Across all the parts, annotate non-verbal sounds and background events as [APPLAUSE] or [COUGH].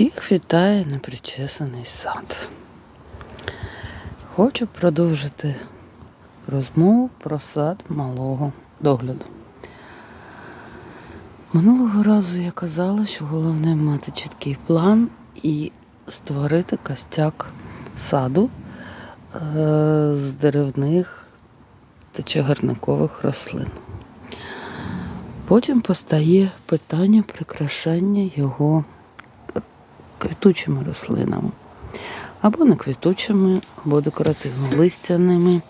Всіх вітає непричесаний сад. Хочу продовжити розмову про сад малого догляду. Минулого разу я казала, що головне мати чіткий план і створити костяк саду е, з деревних та чагарникових рослин. Потім постає питання прикрашання його квітучими рослинами. Або не квітучими, або декоративно листяними.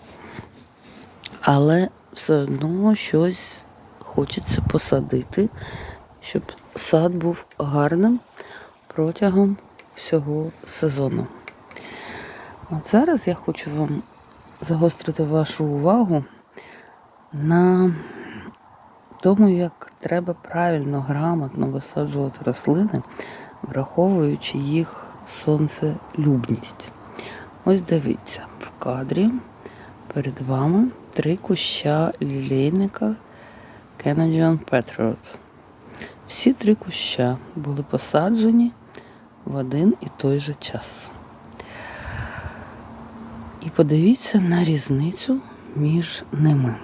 Але все одно щось хочеться посадити, щоб сад був гарним протягом всього сезону. От зараз я хочу вам загострити вашу увагу на тому, як треба правильно, грамотно висаджувати рослини, враховуючи їх сонцелюбність. Ось дивіться, в кадрі перед вами три куща лілейника Canadian Patriot. Всі три куща були посаджені в один і той же час. І подивіться на різницю між ними.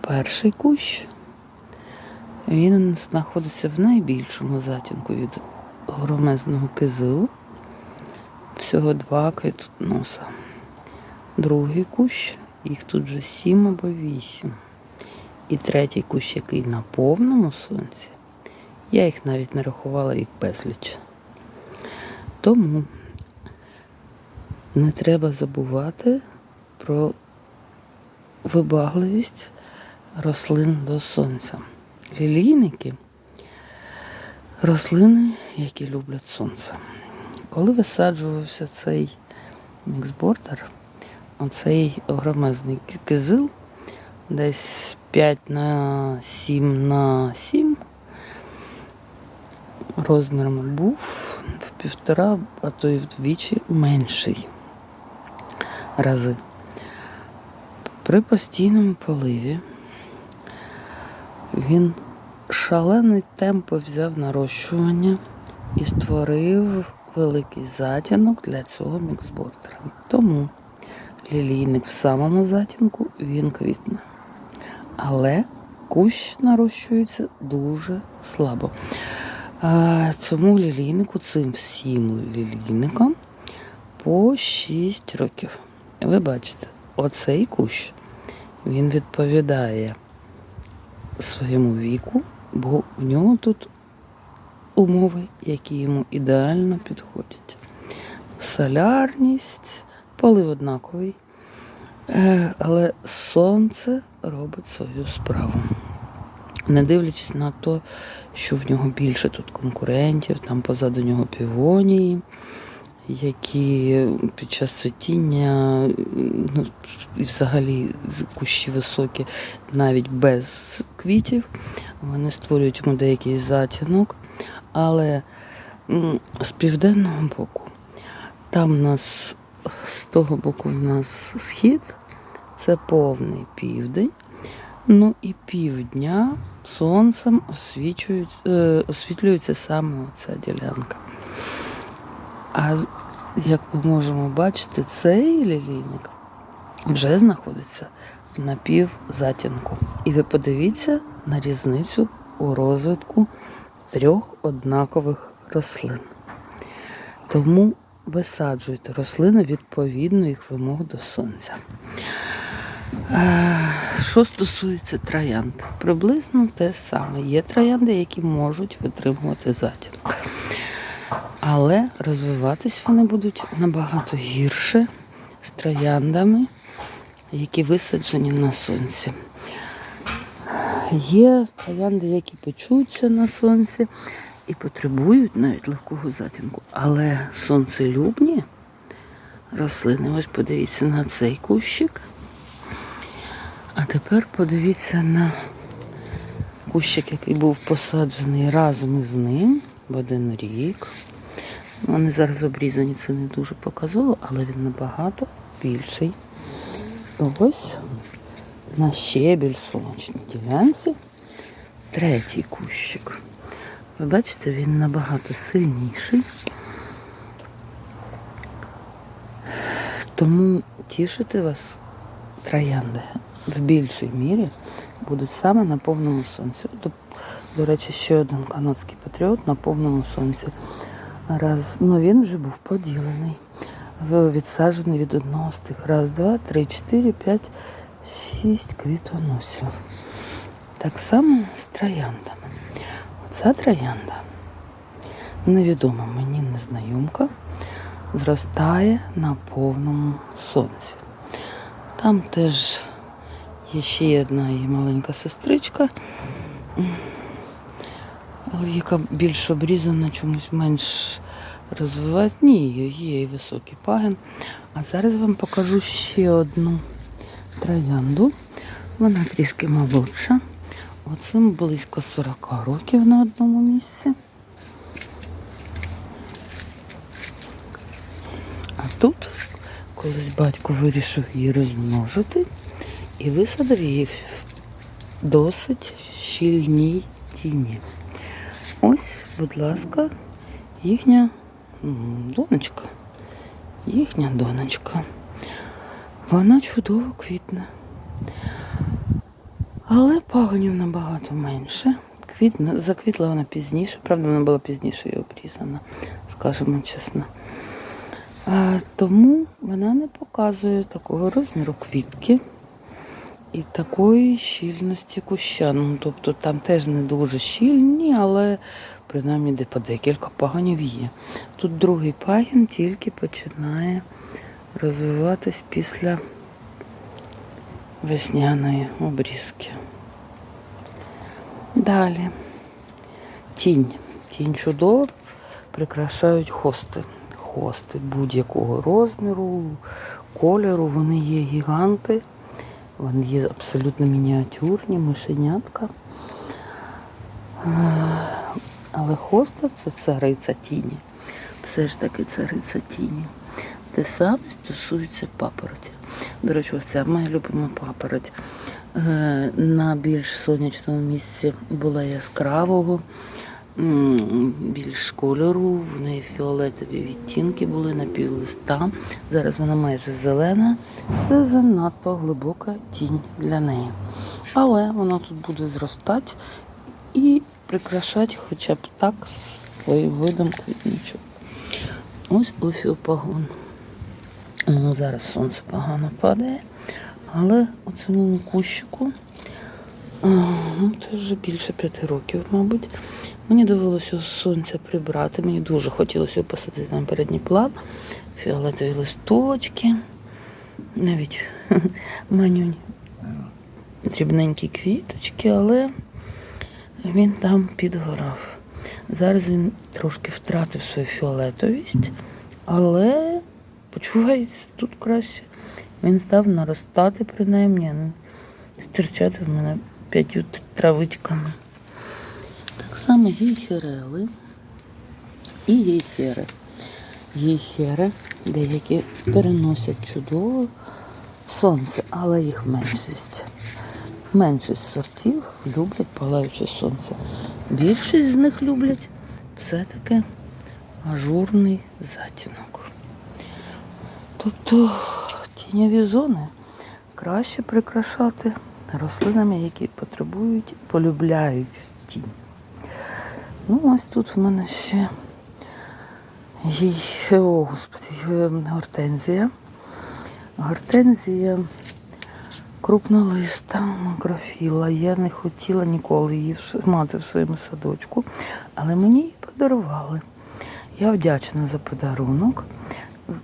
Перший кущ, він знаходиться в найбільшому затінку від громезного кизилу. Всього два квітноса. Другий кущ, їх тут вже сім або вісім. І третій кущ, який на повному сонці. Я їх навіть не рахувала їх безліч. Тому не треба забувати про вибагливість рослин до сонця. Лілійники рослини, які люблять сонце. Коли висаджувався цей міксбордер, оцей огромезний кизил, десь 5 на 7 на 7 розмірами був в півтора, а то й вдвічі менший рази. При постійному поливі він шалений темпи взяв нарощування і створив великий затінок для цього міксбордера. Тому лілійник в самому затінку він квітне. Але кущ нарощується дуже слабо. Цьому лілійнику, цим всім лілійникам по 6 років. Ви бачите, оцей кущ він відповідає своєму віку, бо в нього тут умови, які йому ідеально підходять. Солярність, полив однаковий, е, але сонце робить свою справу. Не дивлячись на те, що в нього більше тут конкурентів, там позаду нього півонії, які під час цвітіння, ну, і взагалі кущі високі, навіть без квітів, вони створюють йому деякий затінок. Але з південного боку, там у нас з того боку у нас схід, це повний південь. Ну і півдня сонцем е, освітлюється саме ця ділянка. А як ми можемо бачити, цей лілійник вже знаходиться в напівзатінку. І ви подивіться на різницю у розвитку трьох однакових рослин. Тому висаджуйте рослини відповідно їх вимог до сонця. Що стосується троянд, приблизно те саме. Є троянди, які можуть витримувати затінок. Але розвиватись вони будуть набагато гірше з трояндами, які висаджені на сонці. Є троянди, які печуться на сонці і потребують навіть легкого затінку. Але сонцелюбні рослини, ось подивіться на цей кущик. А тепер подивіться на кущик, який був посаджений разом із ним в один рік. Вони зараз обрізані, це не дуже показово, але він набагато більший. Ось на ще більш сонячній ділянці третій кущик. Ви бачите, він набагато сильніший. Тому тішити вас троянди в більшій мірі будуть саме на повному сонці. До речі, ще один канадський патріот на повному сонці. Раз, ну він вже був поділений. Відсаджений від одного з цих. Раз, два, три, чотири, п'ять, шість квітоносів. Так само з трояндами. Ця троянда, невідома мені незнайомка, зростає на повному сонці. Там теж є ще одна її маленька сестричка, яка більш обрізана, чомусь менш розвивається. Ні, є і високий пагін. А зараз вам покажу ще одну троянду. Вона трішки молодша. Оцим близько 40 років на одному місці. А тут колись батько вирішив її розмножити і висадив її в досить щільній тіні. Ось, будь ласка, їхня донечка. Їхня донечка. Вона чудово квітне. Але пагонів набагато менше. Квітна, заквітла вона пізніше, правда, вона була пізніше і обрізана, скажімо чесно. А, тому вона не показує такого розміру квітки і такої щільності куща. Ну, тобто там теж не дуже щільні, але принаймні де по декілька пагонів є. Тут другий пагін тільки починає розвиватись після весняної обрізки. Далі. Тінь. Тінь чудово прикрашають хости. Хости будь-якого розміру, кольору. Вони є гіганти, вони є абсолютно мініатюрні, мишенятка. Але хоста це цариця тіні. Все ж таки цариця тіні. Те саме стосується папороті. До речі, ця моя любима папороть. Е, На більш сонячному місці була яскравого, більш кольору, в неї фіолетові відтінки були на пів. Зараз вона майже зелена. Це занадто глибока тінь для неї. Але вона тут буде зростати і прикрашати хоча б так своїм видом квітничок. Ось офіопагон. Ну, зараз сонце погано падає, але у цьому кущику ну, це вже більше п'яти років, мабуть. Мені довелося сонця прибрати. Мені дуже хотілося посадити на передній план фіолетові листочки, навіть [LAUGHS] манюнь дрібненькі квіточки, але він там підгорав. Зараз він трошки втратив свою фіолетовість, але почувається тут краще. Він став наростати принаймні, а стирчати в мене п'ятью травичками. Так само гейхерели і гейхери. Гейхери деякі переносять чудово сонце, але їх меншість. Меншість сортів люблять палаюче сонце. Більшість з них люблять все-таки ажурний затінок. Тобто тіньові зони краще прикрашати рослинами, які потребують, полюбляють тінь. Ну, ось тут в мене ще є, о, господи, е, гортензія. Гортензія крупнолиста макрофіла. Я не хотіла ніколи її мати в своєму садочку, але мені її подарували. Я вдячна за подарунок.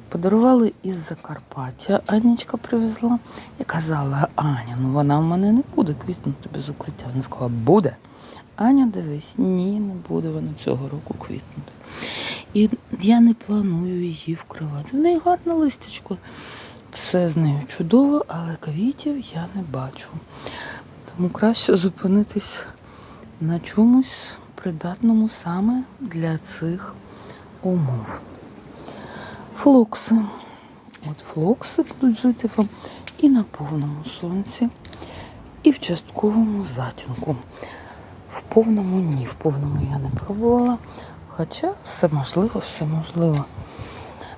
Подарували із Закарпаття. Анічка привезла. Я казала, Аня, ну вона в мене не буде квітнути без укриття. Вона сказала, буде. Аня, дивись, ні, не буде вона цього року квітнути. І я не планую її вкривати. В неї гарне листячко. Все з нею чудово, але квітів я не бачу. Тому краще зупинитись на чомусь придатному саме для цих умов. Флокси. От флокси будуть жити вам і на повному сонці, і в частковому затінку. Повному ні, в повному я не пробувала. Хоча все можливо, все можливо.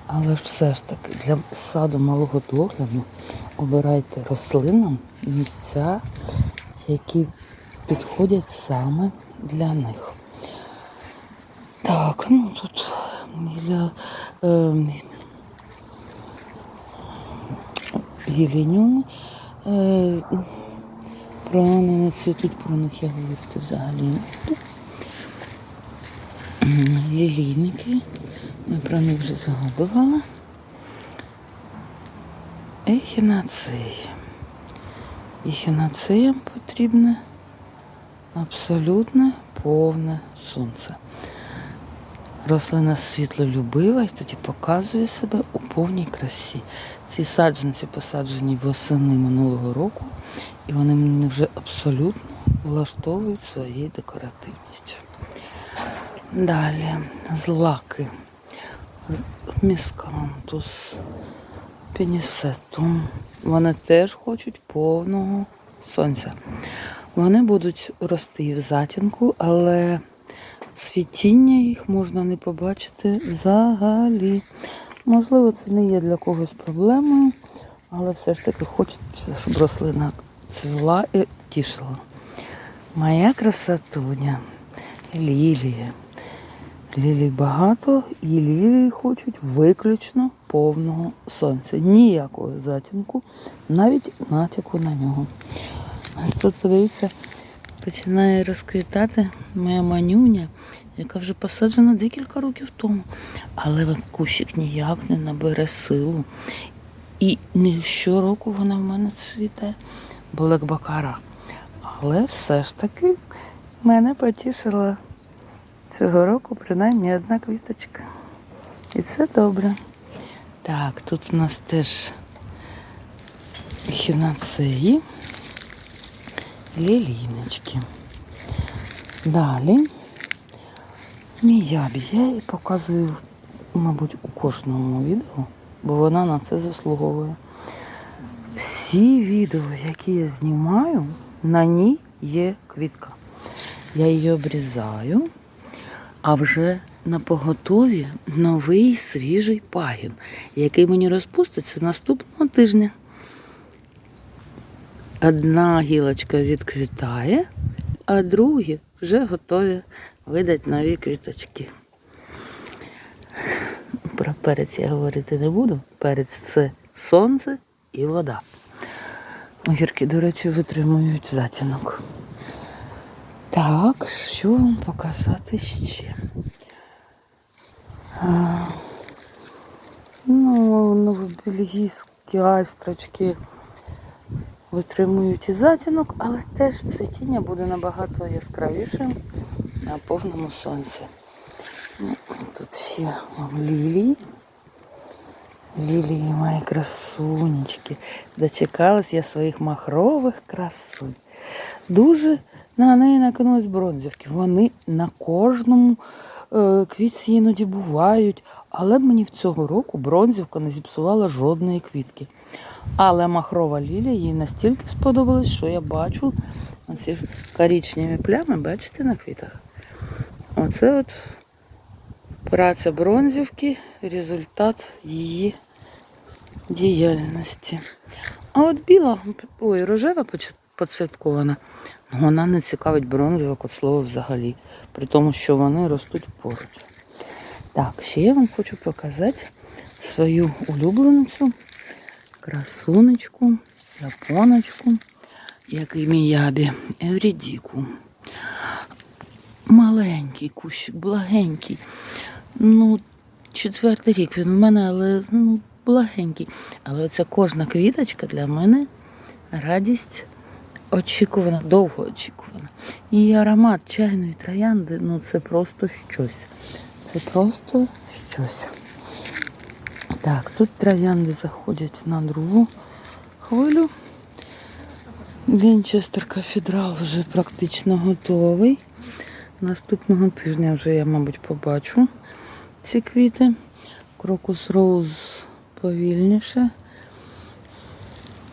Але все ж таки для саду малого догляду обирайте рослинам місця, які підходять саме для них. Так, ну тут для е, гіліню. Е, про не цвітуть, про них я говорити взагалі не буду. Лілійники. Ми про них вже згадували. Ехінацеї. Ехінацеям потрібне абсолютне повне сонце. Рослина світлолюбива і тоді показує себе у повній красі. Ці саджанці посаджені восени минулого року, і вони мене вже абсолютно влаштовують своєю декоративністю. Далі злаки. Міскантус, пенісетум. Вони теж хочуть повного сонця. Вони будуть рости в затінку, але цвітіння їх можна не побачити взагалі. Можливо, це не є для когось проблемою, але все ж таки хочеться, щоб рослина цвіла і тішила. Моя красотуня, лілія. Лілій багато, і лілії хочуть виключно повного сонця. Ніякого затінку, навіть натяку на нього. Ось тут, подивіться, починає розквітати моя манюня, яка вже посаджена декілька років тому. Але кущик ніяк не набере силу. І не щороку вона в мене цвіте, бакара. Але все ж таки мене потішила цього року принаймні одна квіточка. І це добре. Так, тут у нас теж хінацеї, ліліночки. Далі міябі. Я її показую, мабуть, у кожному відео, бо вона на це заслуговує. Всі відео, які я знімаю, на ній є квітка. Я її обрізаю, а вже на поготові новий свіжий пагін, який мені розпуститься наступного тижня. Одна гілочка відквітає, а другі вже готові видати нові квіточки. Про перець я говорити не буду. Перець це сонце і вода. Огірки, до речі, витримують затінок. Так, що вам показати ще? А, ну, новобельгійські айстрочки витримують і затінок, але теж цвітіння буде набагато яскравішим на повному сонці. Ну, Тут ще лілії. Лілії мої красунечки. Дочекалась я своїх махрових красунь. Дуже на неї накинулись бронзівки. Вони на кожному е, квітці іноді бувають, але мені в цього року бронзівка не зіпсувала жодної квітки. Але махрова лілія їй настільки сподобалась, що я бачу оці коричневі плями, бачите, на квітах. Оце от праця бронзівки, результат її діяльності. А от біла, ой, рожева поцвяткована, вона не цікавить бронзовик от слова взагалі, при тому, що вони ростуть поруч. Так, ще я вам хочу показати свою улюбленицю, красунечку, японочку, як і міябі, Еврідіку. Маленький кущик, благенький. Ну, четвертий рік він в мене, але ну, благенький. Але оця кожна квіточка для мене радість очікувана, довго очікувана. І аромат чайної троянди, ну це просто щось. Це просто щось. Так, тут троянди заходять на другу хвилю. Вінчестер кафедрал вже практично готовий. Наступного тижня вже я, мабуть, побачу ці квіти. Крокус роуз повільніше.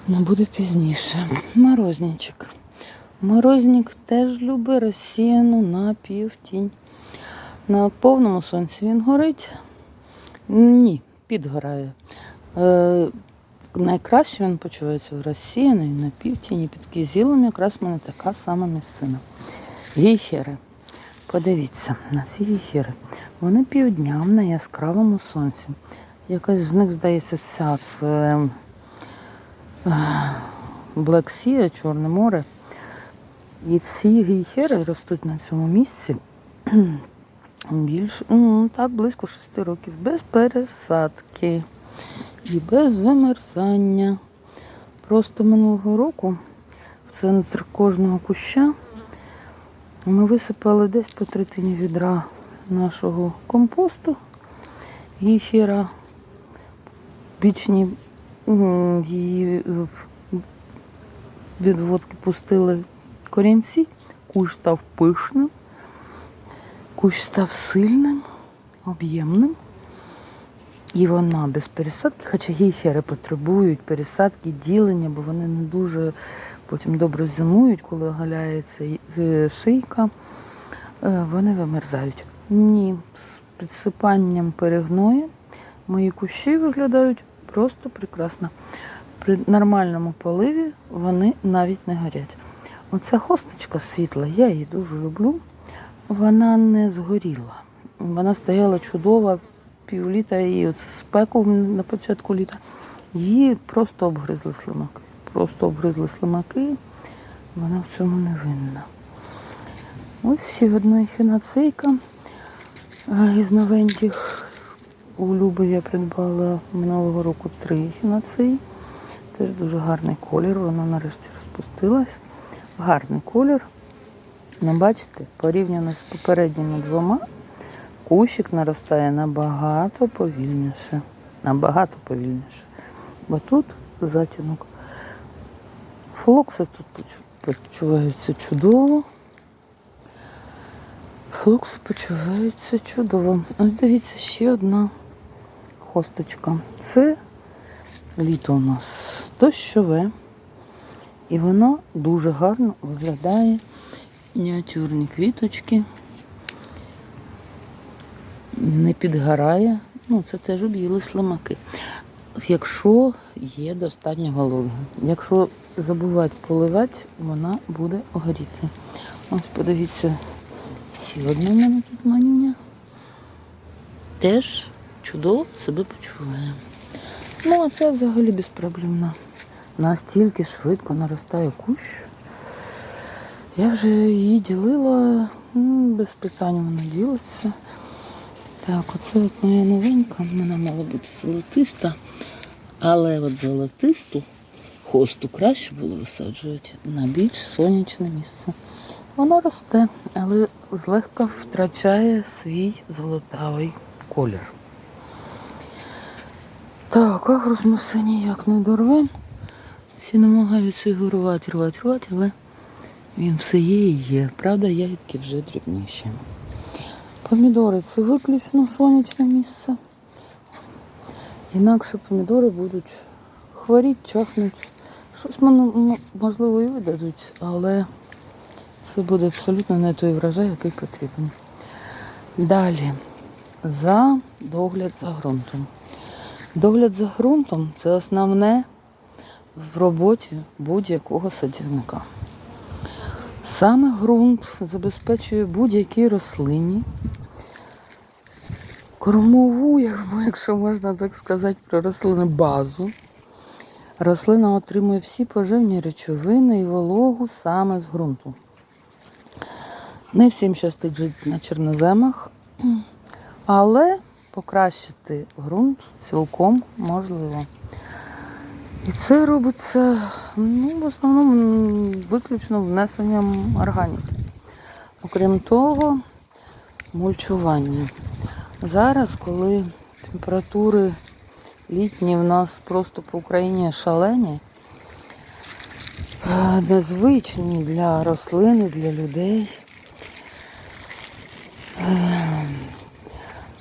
Не буде пізніше. Морозничок. Морозник теж любить розсіяну на півтінь. На повному сонці він горить. Ні, підгорає. Е, найкраще він почувається в розсіяної на півтіні під кізілом. Якраз в мене така сама місцина. Гіхери. Подивіться на ці гіхери. Вони півдня на яскравому сонці. Якась з них, здається, ця це Black Sea, Чорне море. І ці гейхери ростуть на цьому місці більш ну, так, близько шести років, без пересадки і без вимерзання. Просто минулого року в центр кожного куща ми висипали десь по третині відра нашого компосту гіхера. Бічні її е, відводки пустили корінці, кущ став пишним, кущ став сильним, об'ємним. І вона без пересадки, хоча гіхери потребують пересадки, ділення, бо вони не дуже потім добре зимують, коли оголяється е, шийка, е, вони вимерзають. Ні, з підсипанням перегною мої кущі виглядають просто прекрасно. При нормальному поливі вони навіть не горять. Оця хосточка світла, я її дуже люблю. Вона не згоріла. Вона стояла чудова півліта і оце спеку на початку літа. Її просто обгризли слимаки. Просто обгризли слимаки. Вона в цьому не винна. Ось ще одна хінацейка е, із новеньких. У Люби я придбала минулого року три хінацеї. Теж дуже гарний колір. Вона нарешті розпустилась. Гарний колір. Ну, бачите, порівняно з попередніми двома, кущик наростає набагато повільніше. Набагато повільніше. Бо тут затінок. Флокси тут почуваються чудово. Флокси почуваються чудово. Ось дивіться, ще одна хосточка. Це літо у нас дощове. І воно дуже гарно виглядає. Мініатюрні квіточки. Не підгорає. Ну, це теж об'їли слимаки. Якщо є достатньо вологи. Якщо забувати поливати, вона буде горіти. Ось подивіться, ще одна в мене тут манюня. Теж чудово себе почуває. Ну, а це взагалі безпроблемно. Настільки швидко наростає кущ. Я вже її ділила, ну, без питань вона ділиться. Так, оце от моя новенька, вона мала бути золотиста, але от золотисту хосту краще було висаджувати на більш сонячне місце. Вона росте, але злегка втрачає свій золотавий колір. Так, агрус ми все ніяк не дорвемо. Всі намагаються його рвати, рвати, рвати, але він все є і є. Правда, ягідки вже дрібніші. Помідори це виключно сонячне місце. Інакше помідори будуть хворіти, чахнуть. Щось мене, можливо і видадуть, але це буде абсолютно не той врожай, який потрібен. Далі за догляд за ґрунтом. Догляд за ґрунтом це основне в роботі будь-якого садівника. Саме ґрунт забезпечує будь-якій рослині кормову, якщо можна так сказати, про рослини базу. Рослина отримує всі поживні речовини і вологу саме з ґрунту. Не всім щастить жити на чорноземах, але покращити ґрунт цілком можливо. І це робиться ну, в основному виключно внесенням органіки. Окрім того, мульчування. Зараз, коли температури літні в нас просто по Україні шалені, е, незвичні для рослин і для людей. Е,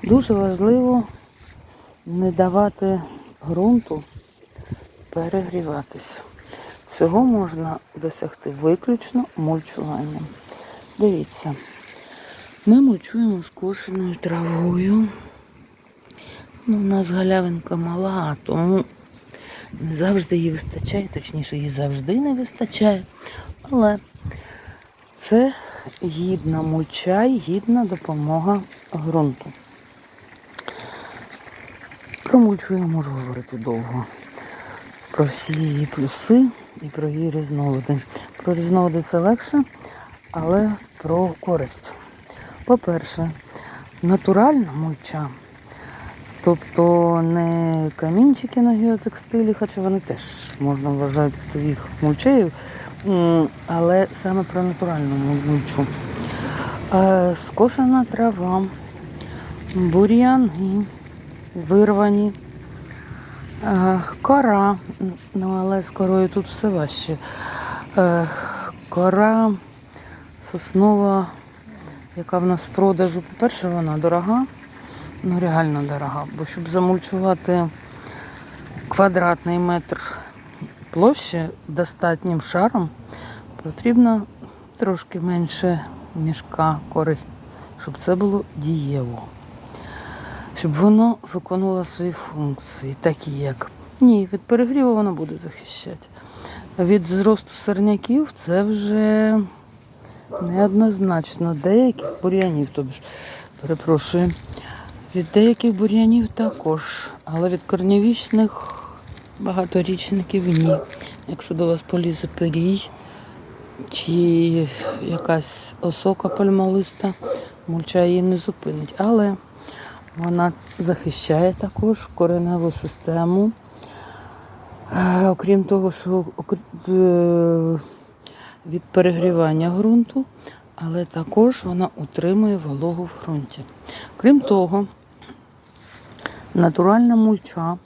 Дуже важливо не давати ґрунту перегріватись. Цього можна досягти виключно мульчуванням. Дивіться, ми мульчуємо скошеною травою. Ну, у нас галявинка мала, тому не завжди її вистачає, точніше, її завжди не вистачає. Але це гідна мульча і гідна допомога ґрунту. Про мульчу можу говорити довго. Про всі її плюси і про її різновиди. Про різновиди це легше, але про користь. По-перше, натуральна мульча, тобто не камінчики на геотекстилі, хоча вони теж можна вважати їх мульчею, але саме про натуральну мульчу. Е, Скошена трава, бур'яни, вирвані, кора, ну але з корою тут все важче. Кора соснова, яка в нас в продажу. По-перше, вона дорога, ну реально дорога, бо щоб замульчувати квадратний метр площі достатнім шаром, потрібно трошки менше мішка кори, щоб це було дієво. Щоб воно виконувало свої функції, такі як. Ні, від перегріву воно буде захищати. Від зросту сорняків це вже неоднозначно. Деяких бур'янів, тобі ж, перепрошую, від деяких бур'янів також, але від корнівічних багаторічників ні. Якщо до вас полізе пирій чи якась осока пальмолиста, мульча її не зупинить. Але вона захищає також кореневу систему. Е, Окрім того, що е, від перегрівання ґрунту, але також вона утримує вологу в ґрунті. Крім того, натуральна мульча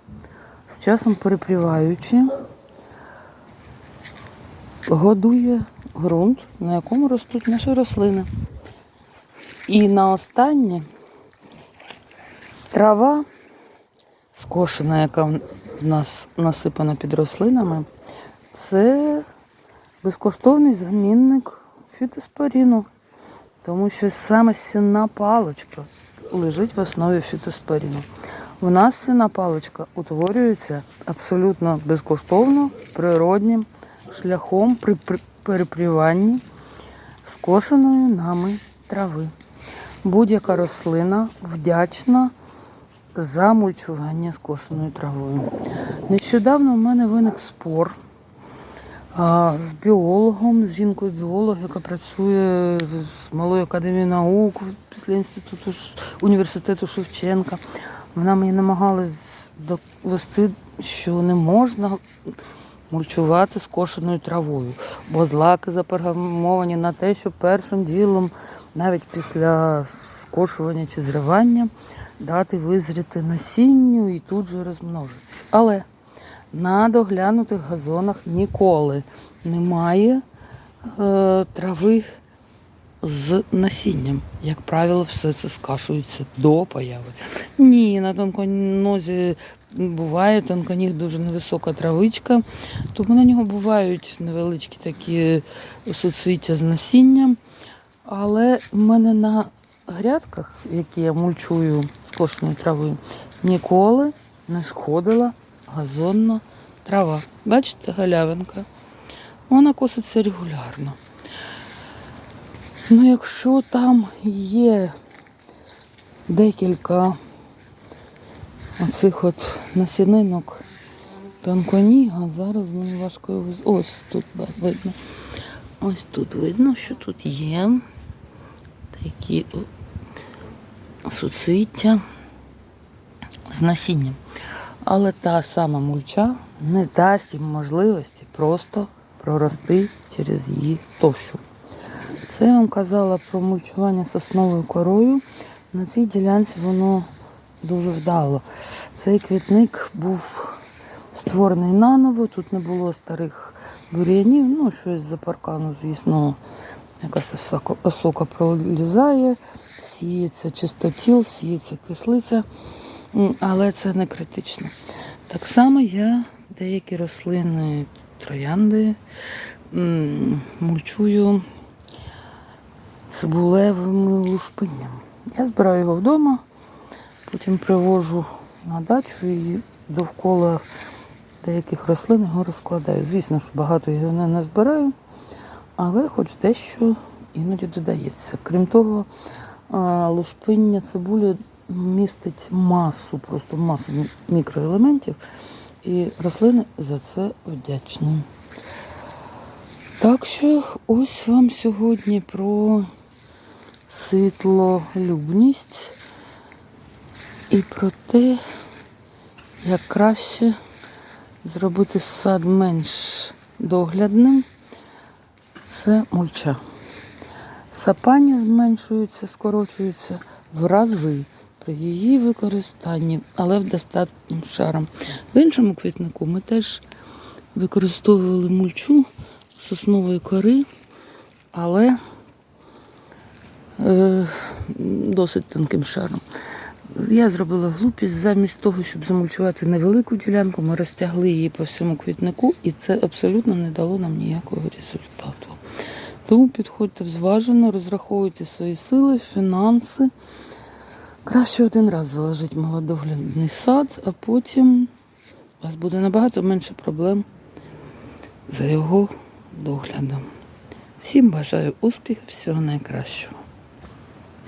з часом перепріваючи, годує ґрунт, на якому ростуть наші рослини. І на останнє трава скошена, яка в нас насипана під рослинами, це безкоштовний замінник фітоспоріну. Тому що саме сінна паличка лежить в основі фітоспоріну. У нас сінна паличка утворюється абсолютно безкоштовно, природнім шляхом при- перепріванні скошеної нами трави. Будь-яка рослина вдячна за мульчування скошеною травою. Нещодавно в мене виник спор з біологом, з жінкою-біологом, яка працює з Малою академією наук після інституту університету Шевченка. Вона мені намагалась довести, що не можна мульчувати скошеною травою, бо злаки запрограмовані на те, що першим ділом, навіть після скошування чи зривання, дати визріти насінню і тут же розмножитись. Але на доглянутих газонах ніколи немає е, трави з насінням. Як правило, все це скашується до появи. Ні, на тонконозі буває тонконіг дуже невисока травичка, тому на нього бувають невеличкі такі суцвіття з насінням. Але в мене на грядках, які я мульчую скошеною травою, ніколи не сходила газонна трава. Бачите, галявинка? Вона коситься регулярно. Ну, якщо там є декілька оцих от насінинок тонконіга, зараз мені важко його. Ось тут видно. Ось тут видно, що тут є такі суцвіття з насінням. Але та сама мульча не дасть їм можливості просто прорости через її товщу. Це я вам казала про мульчування сосновою корою. На цій ділянці воно дуже вдало. Цей квітник був створений наново, тут не було старих бур'янів, ну щось за паркану, звісно, якась осока, пролізає, сіється чистотіл, сіється кислиця, але це не критично. Так само я деякі рослини троянди мульчую цибулевими лушпиннями. Я збираю його вдома, потім привожу на дачу і довкола деяких рослин його розкладаю. Звісно, що багато його не назбираю, але хоч дещо іноді додається. Крім того, лушпиння цибулі містить масу, просто масу мікроелементів, і рослини за це вдячні. Так що ось вам сьогодні про світлолюбність і про те, як краще зробити сад менш доглядним. Це мульча. Сапання зменшуються, скорочуються в рази при її використанні, але в достатнім шаром. В іншому квітнику ми теж використовували мульчу соснової кори, але е, досить тонким шаром. Я зробила глупість замість того, щоб замульчувати невелику ділянку, ми розтягли її по всьому квітнику, і це абсолютно не дало нам ніякого результату. Тому підходьте зважено, розраховуйте свої сили, фінанси. Краще один раз заложити молодоглядний сад, а потім у вас буде набагато менше проблем за його доглядом. Всім бажаю успіхів, всього найкращого.